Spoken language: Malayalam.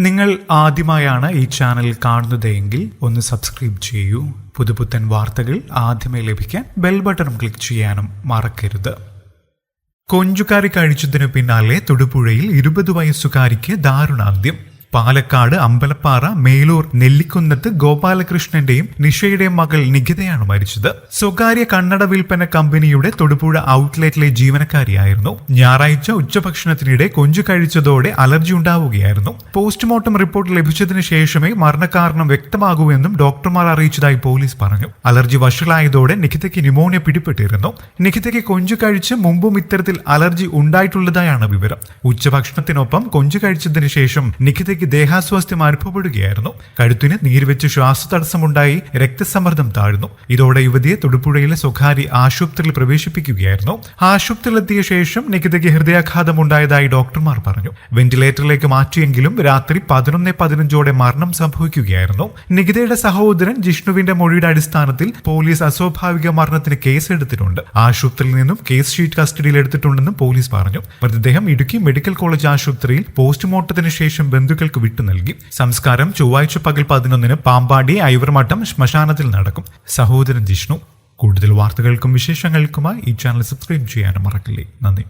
നിങ്ങൾ ആദ്യമായാണ് ഈ ചാനൽ കാണുന്നതെങ്കിൽ ഒന്ന് സബ്സ്ക്രൈബ് ചെയ്യൂ. പുതുപുത്തൻ വാർത്തകൾ ആദ്യമേ ലഭിക്കാൻ ബെൽ ബട്ടണും ക്ലിക്ക് ചെയ്യാനും മറക്കരുത്. കൊഞ്ചുകാരി കഴിച്ചതിനു പിന്നാലെ തൊടുപുഴയിൽ ഇരുപത് വയസ്സുകാരിക്ക് ദാരുണാന്ത്യം. പാലക്കാട് അമ്പലപ്പാറ മേലൂർ നെല്ലിക്കുന്നത്ത് ഗോപാലകൃഷ്ണന്റെയും നിഷയുടെയും മകൾ നിഖിതയാണ് മരിച്ചത്. സ്വകാര്യ കണ്ണട വിൽപ്പന കമ്പനിയുടെ തൊടുപുഴ ഔട്ട്ലെറ്റിലെ ജീവനക്കാരിയായിരുന്നു. ഞായറാഴ്ച ഉച്ചഭക്ഷണത്തിനിടെ കൊഞ്ചു കഴിച്ചതോടെ അലർജി ഉണ്ടാവുകയായിരുന്നു. പോസ്റ്റ്മോർട്ടം റിപ്പോർട്ട് ലഭിച്ചതിന് ശേഷമേ മരണകാരണം വ്യക്തമാകൂവെന്നും ഡോക്ടർമാർ അറിയിച്ചതായി പോലീസ് പറഞ്ഞു. Allergy വഷളായതോടെ നിഖിതയ്ക്ക് pneumonia പിടിപെട്ടിരുന്നു. നിഖിതയ്ക്ക് കൊഞ്ചു കഴിച്ച് മുമ്പും ഇത്തരത്തിൽ അലർജി ഉണ്ടായിട്ടുള്ളതായാണ് വിവരം. ഉച്ചഭക്ഷണത്തിനൊപ്പം കൊഞ്ചു കഴിച്ചതിന് ശേഷം നിഖിതയ്ക്ക് ദേഹാസ്വാസ്ഥ്യം അനുഭവപ്പെടുകയായിരുന്നു. കഴുത്തിന് നീർവെച്ച് ശ്വാസതടസ്സമുണ്ടായി രക്തസമ്മർദ്ദം താഴ്ന്നു. ഇതോടെ യുവതിയെ തൊടുപുഴയിലെ സ്വകാര്യ ആശുപത്രിയിൽ പ്രവേശിപ്പിക്കുകയായിരുന്നു. ആശുപത്രിയിലെത്തിയ ശേഷം നികിതയ്ക്ക് ഹൃദയാഘാതം ഉണ്ടായതായി ഡോക്ടർമാർ പറഞ്ഞു. വെന്റിലേറ്ററിലേക്ക് മാറ്റിയെങ്കിലും രാത്രി പതിനൊന്ന് പതിനഞ്ചോടെ മരണം സംഭവിക്കുകയായിരുന്നു. നികിതയുടെ സഹോദരൻ ജിഷ്ണുവിന്റെ മൊഴിയുടെ അടിസ്ഥാനത്തിൽ പോലീസ് അസ്വാഭാവിക മരണത്തിന് കേസെടുത്തിട്ടുണ്ട്. ആശുപത്രിയിൽ നിന്നും കേസ് ഷീറ്റ് കസ്റ്റഡിയിൽ എടുത്തിട്ടുണ്ടെന്നും പോലീസ് പറഞ്ഞു. മൃതദേഹം ഇടുക്കി മെഡിക്കൽ കോളേജ് ആശുപത്രിയിൽ പോസ്റ്റ്മോർട്ടത്തിന് ശേഷം ബന്ധുക്കൾക്ക് വിട്ടു നൽകി. സംസ്കാരം ചൊവ്വാഴ്ച പകൽ പതിനൊന്നിന് പാമ്പാടി ഐവർമഠം ശ്മശാനത്തിൽ നടക്കും. സഹോദരൻ ജിഷ്ണു കൂടുതൽ വാർത്തകൾക്കും വിശേഷങ്ങൾക്കുമായി ഈ ചാനൽ സബ്സ്ക്രൈബ് ചെയ്യാനും മറക്കില്ലേ. നന്ദി.